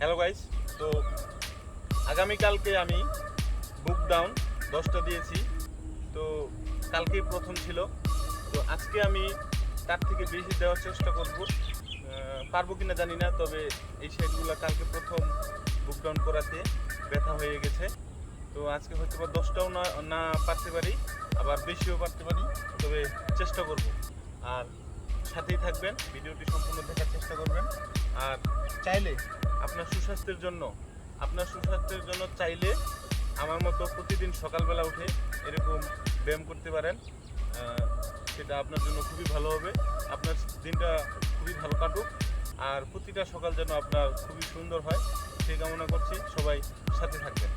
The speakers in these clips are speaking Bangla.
হ্যালো গাইস তো আগামীকালকে আমি বুক ডাউন দশটা দিয়েছি। তো কালকেই প্রথম ছিল। তো আজকে আমি তার থেকে বেশি দেওয়ার চেষ্টা করব। পারব কিনা জানি না, তবে এই সাইডগুলো কালকে প্রথম বুক ডাউন করাতে ব্যথা হয়ে গেছে। তো আজকে হয়তো বা দশটাও না না পারতে পারি, আবার বেশিও পারতে পারি, তবে চেষ্টা করব। আর সাথেই থাকবেন, ভিডিওটি সম্পূর্ণ দেখার চেষ্টা করবেন। আর চাইলে আপনার সুস্বাস্থ্যের জন্য। আপনার সুস্বাস্থ্যের জন্য চাইলে আমার মতো প্রতিদিন সকালবেলা উঠে এরকম ব্যায়াম করতে পারেন। সেটা আপনার জন্য খুবই ভালো হবে। আপনার দিনটা খুবই ভালো কাটুক। আর প্রতিটা সকাল যেন আপনার খুবই সুন্দর হয়, সেই কামনা করছি। সবাই সাথে থাকবেন।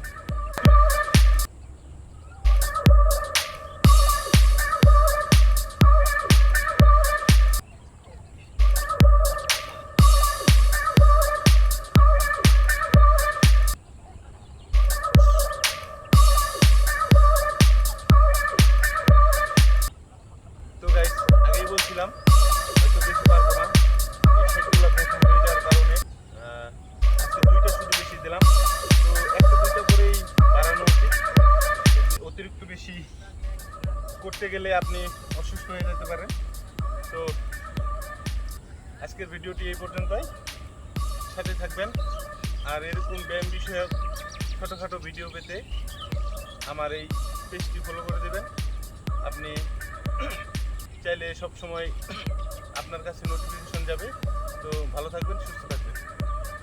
বলছিলাম, হয়তো বেশি পারব না। সেটগুলো হয়ে যাওয়ার কারণে দুইটা শুধু বেশি দিলাম। তো একটা দুইটা করেই বাড়ানো উচিত। অতিরিক্ত বেশি করতে গেলে আপনি অসুস্থ হয়ে যেতে পারেন। তো আজকের ভিডিওটি এই পর্যন্তই। সাথে থাকবেন। আর এরকম ব্যায়াম বিষয়ক ছোটোখাটো ভিডিও পেতে আমার এই পেজটি ফলো করে দেবেন। আপনি চাইলে সব সময় আপনার কাছে নোটিফিকেশন যাবে। তো ভালো থাকবেন সুস্থ থাকবেন।